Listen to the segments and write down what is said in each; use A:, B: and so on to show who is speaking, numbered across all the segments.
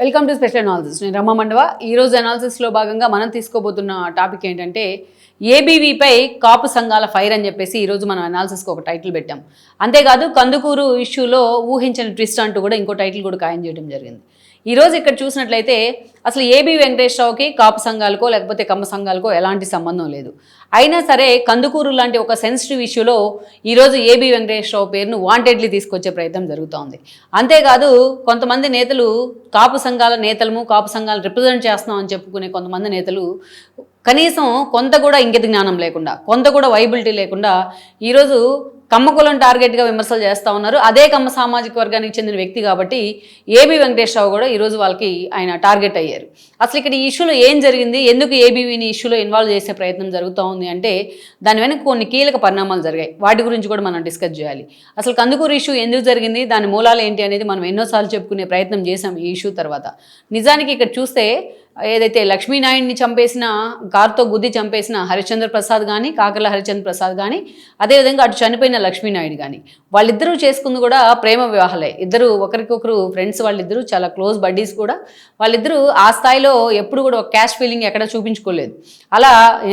A: Welcome to special analysis నేను రమ్మ మండవ. ఈరోజు అనాలిసిస్లో భాగంగా మనం తీసుకోబోతున్న టాపిక్ ఏంటంటే ఏబీవీపై కాపు సంఘాల ఫైర్ అని చెప్పేసి ఈరోజు మనం అనాలిసిస్కి ఒక టైటిల్ పెట్టాం. అంతేకాదు కందుకూరు ఇష్యూలో ఊహించిన ట్విస్ట్ అంటూ కూడా ఇంకో టైటిల్ కూడా ఖాయం చేయడం జరిగింది. ఈరోజు ఇక్కడ చూసినట్లయితే అసలు ఏబీ వెంకటేశ్వరరావుకి కాపు సంఘాలకో లేకపోతే కమ్మ సంఘాలకో ఎలాంటి సంబంధం లేదు. అయినా సరే కందుకూరు లాంటి ఒక సెన్సిటివ్ ఇష్యూలో ఈరోజు ఏబీ వెంకటేశ్వరరావు పేరును వాంటెడ్లీ తీసుకొచ్చే ప్రయత్నం జరుగుతోంది. అంతేకాదు కొంతమంది నేతలు కాపు సంఘాల నేతలము కాపు సంఘాలను రిప్రజెంట్ చేస్తున్నాం అని చెప్పుకునే కొంతమంది నేతలు కనీసం కొంత కూడా ఇంగిత జ్ఞానం లేకుండా కొంత కూడా వైబిలిటీ లేకుండా ఈరోజు కమ్మకులం టార్గెట్గా విమర్శలు చేస్తూ ఉన్నారు. అదే కమ్మ సామాజిక వర్గానికి చెందిన వ్యక్తి కాబట్టి ఏబీ వెంకటేశ్వరరావు కూడా ఈరోజు వాళ్ళకి ఆయన టార్గెట్ అయ్యారు. అసలు ఇక్కడ ఈ ఇష్యూలో ఏం జరిగింది? ఎందుకు ఏబీవీని ఇష్యూలో ఇన్వాల్వ్ చేసే ప్రయత్నం జరుగుతూ ఉంది అంటే దాని వెనక కొన్ని కీలక పరిణామాలు జరిగాయి. వాటి గురించి కూడా మనం డిస్కస్ చేయాలి. అసలు కందుకూరు ఇష్యూ ఎందుకు జరిగింది? దాని మూలాలు ఏంటి అనేది మనం ఎన్నోసార్లు చెప్పుకునే ప్రయత్నం చేశాం ఈ ఇష్యూ తర్వాత. నిజానికి ఇక్కడ చూస్తే ఏదైతే లక్ష్మీనాయుడిని చంపేసిన కారుతో గుద్ది చంపేసిన హరిశ్చంద్ర ప్రసాద్ కానీ కాకర్ల హరిచంద్ర ప్రసాద్ కానీ అదేవిధంగా అటు చనిపోయిన లక్ష్మీనాయుడు కానీ వాళ్ళిద్దరూ చేసుకుంది కూడా ప్రేమ వివాహాలే. ఇద్దరు ఒకరికొకరు ఫ్రెండ్స్ వాళ్ళిద్దరూ చాలా క్లోజ్ బడ్డీస్ కూడా. వాళ్ళిద్దరూ ఆ స్థాయిలో ఎప్పుడు కూడా ఒక క్యాష్ ఫీలింగ్ ఎక్కడ చూపించుకోలేదు. అలా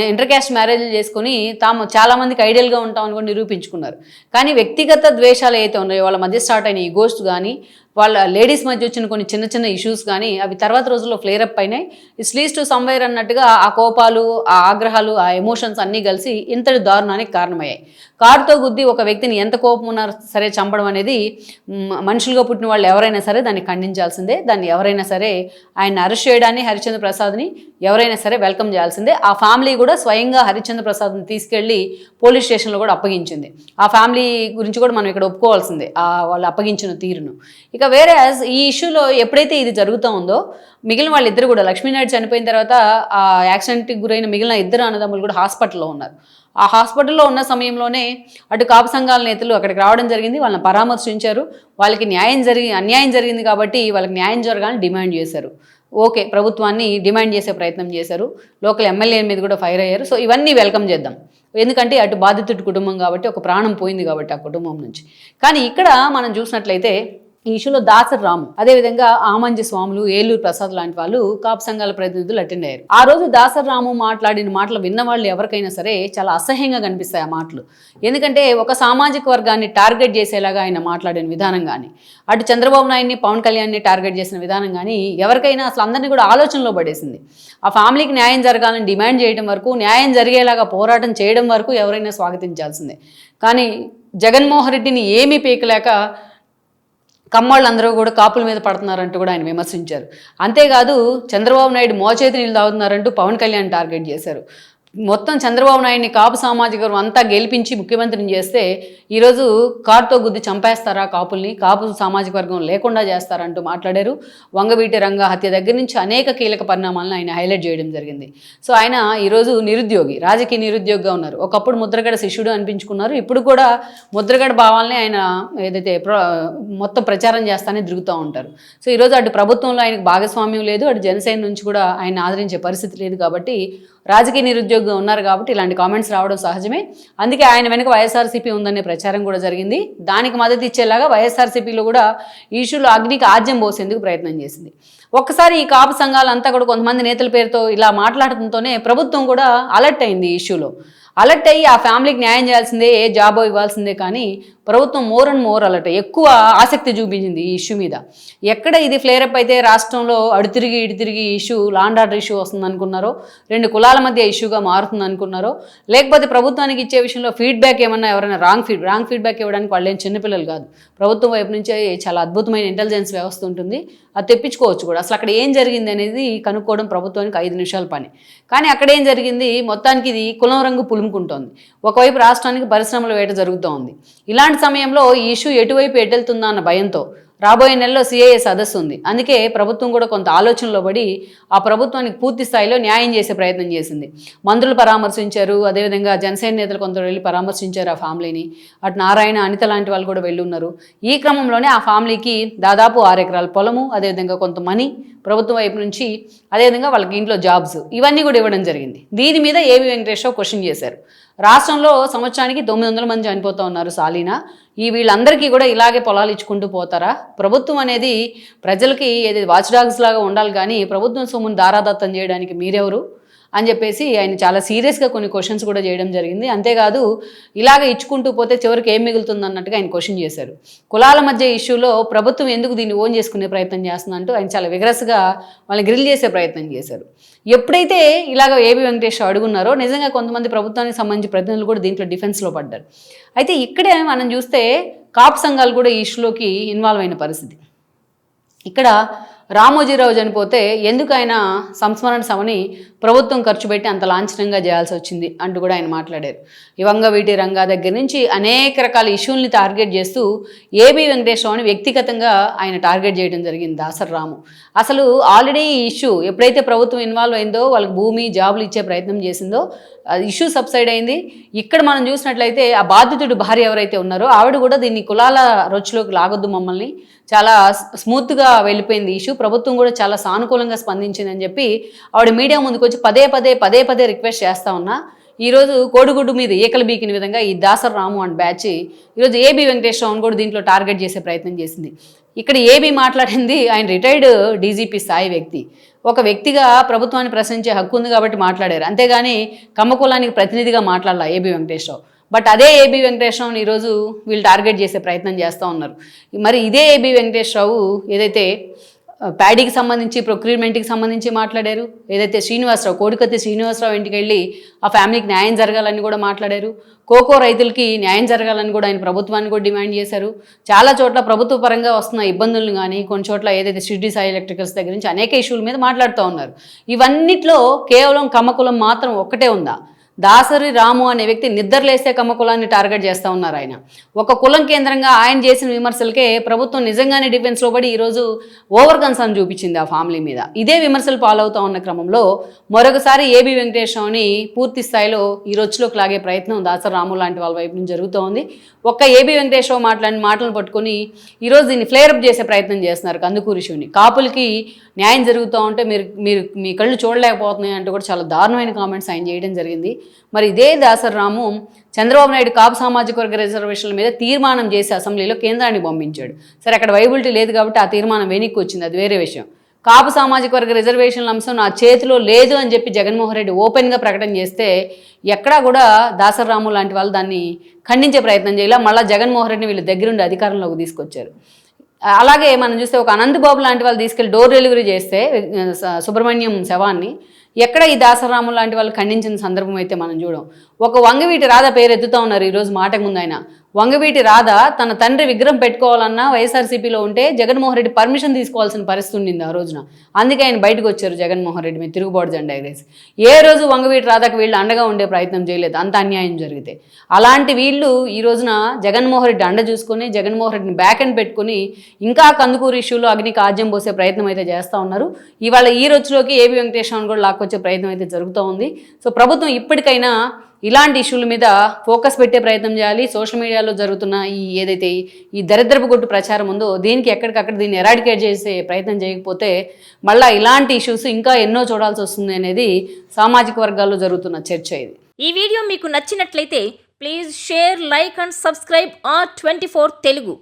A: ఇంటర్ క్యాస్ట్ మ్యారేజ్లు చేసుకొని తాము చాలామందికి ఐడియల్గా ఉంటామని కూడా నిరూపించుకున్నారు. కానీ వ్యక్తిగత ద్వేషాలు ఏవైతే ఉన్నాయో వాళ్ళ మధ్య స్టార్ట్ అయిన ఈ గోస్ట్ కానీ వాళ్ళ లేడీస్ మధ్య వచ్చిన కొన్ని చిన్న చిన్న ఇష్యూస్ కానీ అవి తర్వాత రోజుల్లో ఫ్లేర్ అప్ అయినాయి. ఇట్స్ లీస్ టు సమ్వేర్ అన్నట్టుగా ఆ కోపాలు ఆ ఆగ్రహాలు ఆ ఎమోషన్స్ అన్నీ కలిసి ఇంతటి దారుణానికి కారణమయ్యాయి. కారుతో గుద్ది ఒక వ్యక్తిని ఎంత కోపం ఉన్నా సరే చంపడం అనేది మనుషులుగా పుట్టిన వాళ్ళు ఎవరైనా సరే దాన్ని ఖండించాల్సిందే. దాన్ని ఎవరైనా సరే ఆయన అరెస్ట్ చేయడాన్ని హరిచంద్ర ప్రసాద్ని ఎవరైనా సరే వెల్కమ్ చేయాల్సిందే. ఆ ఫ్యామిలీ కూడా స్వయంగా హరిచంద్ర ప్రసాద్ని తీసుకెళ్ళి పోలీస్ స్టేషన్లో కూడా అప్పగించింది. ఆ ఫ్యామిలీ గురించి కూడా మనం ఇక్కడ ఒప్పుకోవాల్సిందే. ఆ వాళ్ళు అప్పగించిన తీరును. ఇక వేరే ఈ ఇష్యూలో ఎప్పుడైతే ఇది జరుగుతూ ఉందో మిగిలిన వాళ్ళిద్దరు కూడా లక్ష్మీనాయుడు చనిపోయిన తర్వాత ఆ యాక్సిడెంట్కి గురైన మిగిలిన ఇద్దరు అన్నదమ్ములు కూడా హాస్పిటల్లో ఉన్నారు. ఆ హాస్పిటల్లో ఉన్న సమయంలోనే అటు కాపు సంఘాల నేతలు అక్కడికి రావడం జరిగింది. వాళ్ళని పరామర్శించారు. వాళ్ళకి న్యాయం జరిగి అన్యాయం జరిగింది కాబట్టి వాళ్ళకి న్యాయం జరగాలని డిమాండ్ చేశారు. ఓకే ప్రభుత్వాన్ని డిమాండ్ చేసే ప్రయత్నం చేశారు. లోకల్ ఎమ్మెల్యే మీద కూడా ఫైర్ అయ్యారు. సో ఇవన్నీ వెల్కమ్ చేద్దాం. ఎందుకంటే అటు బాధితుడి కుటుంబం కాబట్టి ఒక ప్రాణం పోయింది కాబట్టి ఆ కుటుంబం నుంచి. కానీ ఇక్కడ మనం చూసినట్లయితే ఈ ఇష్యూలో దాసరి రాము. అదేవిధంగా ఆమంజి స్వాములు ఏలూరు ప్రసాద్ లాంటి వాళ్ళు కాపు సంఘాల ప్రతినిధులు అటెండ్ అయ్యారు. ఆ రోజు దాసరి రాము మాట్లాడిన మాటలు విన్న వాళ్ళు ఎవరికైనా సరే చాలా అసహ్యంగా కనిపిస్తాయి ఆ మాటలు. ఎందుకంటే ఒక సామాజిక వర్గాన్ని టార్గెట్ చేసేలాగా ఆయన మాట్లాడిన విధానం కానీ అటు చంద్రబాబు నాయుడిని పవన్ కళ్యాణ్ని టార్గెట్ చేసిన విధానం కానీ ఎవరికైనా అసలు అందరినీ కూడా ఆలోచనలో పడేసింది. ఆ ఫ్యామిలీకి న్యాయం జరగాలని డిమాండ్ చేయడం వరకు న్యాయం జరిగేలాగా పోరాటం చేయడం వరకు ఎవరైనా స్వాగతించాల్సిందే. కానీ జగన్మోహన్ రెడ్డిని ఏమీ పీకలేక కమ్మాళ్ళందరూ కూడా కాపుల మీద పడుతున్నారంటూ కూడా ఆయన విమర్శించారు. అంతేకాదు చంద్రబాబు నాయుడు మోచేతి నీళ్ళు తాగుతున్నారంటూ పవన్ కళ్యాణ్ టార్గెట్ చేశారు. మొత్తం చంద్రబాబు నాయుడిని కాపు సామాజిక వర్గం అంతా గెలిపించి ముఖ్యమంత్రిని చేస్తే ఈరోజు కారుతో గుద్ది చంపేస్తారా కాపుల్ని? కాపు సామాజిక వర్గం లేకుండా చేస్తారంటూ మాట్లాడారు. వంగవీటి రంగ హత్య దగ్గర నుంచి అనేక కీలక పరిణామాలను ఆయన హైలైట్ చేయడం జరిగింది. సో ఆయన ఈరోజు నిరుద్యోగి రాజకీయ నిరుద్యోగిగా ఉన్నారు. ఒకప్పుడు ముద్రగడ శిష్యుడు అనిపించుకున్నారు. ఇప్పుడు కూడా ముద్రగడ భావాల్ని ఆయన ఏదైతే ప్ర మొత్తం ప్రచారం చేస్తానే తిరుగుతూ ఉంటారు. సో ఈరోజు అటు ప్రభుత్వంలో ఆయనకు భాగస్వామ్యం లేదు. అటు జనసేన నుంచి కూడా ఆయన ఆదరించే పరిస్థితి లేదు కాబట్టి రాజకీయ నిరుద్యోగిగా ఉన్నారు కాబట్టి ఇలాంటి కామెంట్స్ రావడం సహజమే. అందుకే ఆయన వెనుక వైఎస్ఆర్సీపీ ఉందనే ప్రచారం కూడా జరిగింది. దానికి మద్దతు ఇచ్చేలాగా వైఎస్ఆర్సీపీలో కూడా ఈ ఇష్యూలో అగ్నికి ఆజ్యం పోసేందుకు ప్రయత్నం చేసింది. ఒక్కసారి ఈ కాపు సంఘాలంతా కూడా కొంతమంది నేతల పేరుతో ఇలా మాట్లాడటంతోనే ప్రభుత్వం కూడా అలర్ట్ అయింది ఈ ఇష్యూలో అలర్ట్ అయ్యి ఆ ఫ్యామిలీకి న్యాయం చేయాల్సిందే ఏ జాబో ఇవ్వాల్సిందే కానీ ప్రభుత్వం మోర్ అండ్ మోర్ అలర్ట్. ఎక్కువ ఆసక్తి చూపించింది ఈ ఇష్యూ మీద. ఎక్కడ ఇది ఫ్లేరప్ అయితే రాష్ట్రంలో అడు తిరిగి ఇటు తిరిగి ఇష్యూ లాండ్ ఆర్డర్ ఇష్యూ వస్తుంది అనుకున్నారో రెండు కులాల మధ్య ఇష్యూగా మారుతుంది అనుకున్నారో లేకపోతే ప్రభుత్వానికి ఇచ్చే విషయంలో ఫీడ్బ్యాక్ ఏమన్నా ఎవరైనా రాంగ్ ఫీడ్ రాంగ్ ఫీడ్బ్యాక్ ఇవ్వడానికి వాళ్ళు ఏం చిన్నపిల్లలు కాదు. ప్రభుత్వం వైపు నుంచే చాలా అద్భుతమైన ఇంటెలిజెన్స్ వ్యవస్థ ఉంటుంది. అది తెప్పించుకోవచ్చు కూడా. అసలు అక్కడ ఏం జరిగింది అనేది కనుక్కోవడం ప్రభుత్వానికి ఐదు నిమిషాల పని. కానీ అక్కడ ఏం జరిగింది? మొత్తానికి ఇది కులం రంగు పులుముకుంటోంది. ఒకవైపు రాష్ట్రానికి పరిశ్రమల వేట జరుగుతూ ఉంది ఇలాంటి సమయంలో ఈ ఇష్యూ ఎటువైపు ఎటెళ్తుందా అన్న భయంతో రాబోయే నెలలో సిఐఏ సదస్సు ఉంది. అందుకే ప్రభుత్వం కూడా కొంత ఆలోచనలో పడి ఆ ప్రభుత్వానికి పూర్తి స్థాయిలో న్యాయం చేసే ప్రయత్నం చేసింది. మంత్రులు పరామర్శించారు. అదేవిధంగా జనసేన నేతలు కొంత వెళ్ళి పరామర్శించారు ఆ ఫ్యామిలీని. అటు నారాయణ అనిత లాంటి వాళ్ళు కూడా వెళ్ళి ఉన్నారు ఈ క్రమంలోనే ఆ ఫ్యామిలీకి దాదాపు ఆరు ఎకరాల పొలము అదేవిధంగా కొంత మనీ ప్రభుత్వం వైపు నుంచి అదేవిధంగా వాళ్ళకి ఇంట్లో జాబ్స్ ఇవన్నీ కూడా ఇవ్వడం జరిగింది. దీని మీద ఏవి వెంకటేశ్వర క్వశ్చన్ చేశారు. రాష్ట్రంలో సంవత్సరానికి తొమ్మిది వందల మంది చనిపోతూ ఉన్నారు సాలీనా. ఈ వీళ్ళందరికీ కూడా ఇలాగే పొలాలు ఇచ్చుకుంటూ పోతారా? ప్రభుత్వం అనేది ప్రజలకి ఏది వాచ్ డాగ్స్ లాగా ఉండాలి కానీ ప్రభుత్వం సొమ్మును దారాదత్తం చేయడానికి మీరెవరు? అని చెప్పేసి ఆయన చాలా సీరియస్గా కొన్ని క్వశ్చన్స్ కూడా చేయడం జరిగింది. అంతేకాదు ఇలాగ ఇచ్చుకుంటూ పోతే చివరికి ఏం మిగులుతుంది అన్నట్టుగా ఆయన క్వశ్చన్ చేశారు. కులాల మధ్య ఇష్యూలో ప్రభుత్వం ఎందుకు దీన్ని ఓన్ చేసుకునే ప్రయత్నం చేస్తుందంటూ ఆయన చాలా విగ్రస్గా వాళ్ళని గ్రిల్ చేసే ప్రయత్నం చేశారు. ఎప్పుడైతే ఇలాగ ఏబి వెంకటేష్ అడుగున్నారో నిజంగా కొంతమంది ప్రభుత్వానికి సంబంధించి ప్రతినిధులు కూడా దీంట్లో డిఫెన్స్లో పడ్డారు. అయితే ఇక్కడే మనం చూస్తే కాపు సంఘాలు కూడా ఈ ఇష్యూలోకి ఇన్వాల్వ్ అయిన పరిస్థితి. ఇక్కడ రామోజీరావు చనిపోతే ఎందుకు ఆయన సంస్మరణ సభని ప్రభుత్వం ఖర్చు పెట్టి అంత లాంఛనంగా చేయాల్సి వచ్చింది అంటూ కూడా ఆయన మాట్లాడారు. ఇవంగ వీటి రంగా దగ్గర నుంచి అనేక రకాల ఇష్యూల్ని టార్గెట్ చేస్తూ ఏబి వెంకటేశ్వరరావుని వ్యక్తిగతంగా ఆయన టార్గెట్ చేయడం జరిగింది దాసర్ రాము అసలు ఆల్రెడీ ఈ ఇష్యూ ఎప్పుడైతే ప్రభుత్వం ఇన్వాల్వ్ అయిందో వాళ్ళకి భూమి జాబులు ఇచ్చే ప్రయత్నం చేసిందో ఇష్యూ సబ్సైడ్ అయింది. ఇక్కడ మనం చూసినట్లయితే ఆ బాధితుడు భార్య ఎవరైతే ఉన్నారో ఆవిడ కూడా దీన్ని కులాల రొచ్చులోకి లాగొద్దు మమ్మల్ని. చాలా స్మూత్గా వెళ్ళిపోయింది ఇష్యూ ప్రభుత్వం కూడా చాలా సానుకూలంగా స్పందించిందని చెప్పి ఆవిడ మీడియా ముందుకు వచ్చి పదే పదే పదే పదే రిక్వెస్ట్ చేస్తా ఉన్నా. ఈరోజు కోడిగుడ్డు మీద ఈకలు బీకిన విధంగా ఈ దాసర్ రాము అండ్ బ్యాచ్ ఈరోజు ఏబి వెంకటేశ్వరరావును కూడా దీంట్లో టార్గెట్ చేసే ప్రయత్నం చేసింది. ఇక్కడ ఏబీ మాట్లాడింది ఆయన రిటైర్డ్ డీజీపీ స్థాయి వ్యక్తి. ఒక వ్యక్తిగా ప్రభుత్వాన్ని ప్రశ్నించే హక్కు ఉంది కాబట్టి మాట్లాడారు. అంతేగాని కమ్మకులానికి ప్రతినిధిగా మాట్లాడాల ఏబీ వెంకటేశ్వరరావు బట్ అదే ఏబీ వెంకటేశ్వరరావుని ఈరోజు వీళ్ళు టార్గెట్ చేసే ప్రయత్నం చేస్తూ ఉన్నారు. మరి ఇదే ఏబీ వెంకటేశ్వరరావు ఏదైతే ప్యాడీకి సంబంధించి ప్రొక్యూర్మెంట్కి సంబంధించి మాట్లాడారు. ఏదైతే శ్రీనివాసరావు కోడికత్తి శ్రీనివాసరావు ఇంటికి వెళ్ళి ఆ ఫ్యామిలీకి న్యాయం జరగాలని కూడా మాట్లాడారు. కోకో రైతులకి న్యాయం జరగాలని కూడా ఆయన ప్రభుత్వాన్ని కూడా డిమాండ్ చేశారు. చాలా చోట్ల ప్రభుత్వ పరంగా వస్తున్న ఇబ్బందులను కానీ కొన్ని చోట్ల ఏదైతే షిర్డీ సాయి ఎలక్ట్రికల్స్ దగ్గర నుంచి అనేక ఇష్యూల మీద మాట్లాడుతూ ఉన్నారు. ఇవన్నిట్లో కేవలం కమకులం మాత్రం ఒక్కటే ఉందా? దాసరి రాము అనే వ్యక్తి నిద్రలేస్తే కమ్మ కులాన్ని టార్గెట్ చేస్తూ ఉన్నారు ఆయన. ఒక కులం కేంద్రంగా ఆయన చేసిన విమర్శలకే ప్రభుత్వం నిజంగానే డిఫెన్స్లో పడి ఈరోజు ఓవర్ కన్సర్న్ చూపించింది ఆ ఫ్యామిలీ మీద. ఇదే విమర్శలు పాలవుతూ ఉన్న క్రమంలో మరొకసారి ఏబి వెంకటేశ్వరని పూర్తి స్థాయిలో ఈ రొచ్చులోకి లాగే ప్రయత్నం దాసరి రాము లాంటి వాళ్ళ వైపు నుంచి జరుగుతూ ఉంది. ఒక్క ఏబి వెంకటేశ్వర మాట్లాడిన మాటలను పట్టుకొని ఈరోజు దీన్ని ఫ్లేరప్ చేసే ప్రయత్నం చేస్తున్నారు కందుకూరి శివుని. కాపులకి న్యాయం జరుగుతూ ఉంటే మీరు మీరు మీ కళ్ళు చూడలేకపోతున్నాయి అంటూ కూడా చాలా దారుణమైన కామెంట్స్ ఆయన చేయడం జరిగింది. మరి ఇదే దాసరరాము చంద్రబాబు నాయుడు కాపు సామాజిక వర్గ రిజర్వేషన్ల మీద తీర్మానం చేసి అసెంబ్లీలో కేంద్రాన్ని పంపించాడు. సరే అక్కడ వైబిలిటీ లేదు కాబట్టి ఆ తీర్మానం వెనక్కి వచ్చింది. అది వేరే విషయం. కాపు సామాజిక వర్గ రిజర్వేషన్ల అంశం నా చేతిలో లేదు అని చెప్పి జగన్మోహన్ రెడ్డి ఓపెన్గా ప్రకటన చేస్తే ఎక్కడా కూడా దాసరాము లాంటి వాళ్ళు దాన్ని ఖండించే ప్రయత్నం చేయాలి. మళ్ళీ జగన్మోహన్ రెడ్డిని వీళ్ళు దగ్గరుండి అధికారంలోకి తీసుకొచ్చారు. అలాగే మనం చూస్తే ఒక అనంతబాబు లాంటి వాళ్ళు తీసుకెళ్ళి డోర్ డెలివరీ చేస్తే సుబ్రహ్మణ్యం శవాన్ని ఎక్కడ ఈ దాసరాము లాంటి వాళ్ళు ఖండించిన సందర్భం అయితే మనం చూడం. ఒక వంగవీటి రాధ పేరు ఎత్తుతా ఉన్నారు ఈరోజు మాటకు ముందు ఆయన. వంగవీటి రాధ తన తండ్రి విగ్రహం పెట్టుకోవాలన్నా వైఎస్ఆర్సీపీలో ఉంటే జగన్మోహన్ రెడ్డి పర్మిషన్ తీసుకోవాల్సిన పరిస్థితి ఉండింది ఆ రోజున. అందుకే ఆయన బయటకు వచ్చారు జగన్మోహన్ రెడ్డి మీద తిరుగుబాటు జెండా ఎగరేసి. ఏ రోజు వంగవీటి రాధకు వీళ్ళు అండగా ఉండే ప్రయత్నం చేయలేదు. అంత అన్యాయం జరిగితే. అలాంటి వీళ్ళు ఈ రోజున జగన్మోహన్ రెడ్డి అండ చూసుకొని జగన్మోహన్ రెడ్డిని బ్యాక్ అండ్ పెట్టుకుని ఇంకా కందుకూరు ఇష్యూలో అగ్నికి ఆజ్యం పోసే ప్రయత్నం అయితే చేస్తూ ఉన్నారు. ఇవాళ ఈ రోజులోకి ఏబి వెంకటేశ్వరన్ కూడా లాక్కొచ్చే ప్రయత్నం అయితే జరుగుతూ ఉంది. సో ప్రభుత్వం ఇప్పటికైనా ఇలాంటి ఇష్యూల మీద ఫోకస్ పెట్టే ప్రయత్నం చేయాలి. సోషల్ మీడియాలో జరుగుతున్న ఈ ఏదైతే ఈ- దరిద్రపు కొట్టు ప్రచారం ఉందో దీనికి ఎక్కడికక్కడ దీన్ని ఎరాడికేట్ చేసే ప్రయత్నం చేయకపోతే మళ్ళీ ఇలాంటి ఇష్యూస్ ఇంకా ఎన్నో చూడాల్సి వస్తుంది అనేది సామాజిక వర్గాల్లో జరుగుతున్న చర్చ ఇది.
B: ఈ వీడియో మీకు నచ్చినట్లయితే please share like and subscribe R twenty Telugu.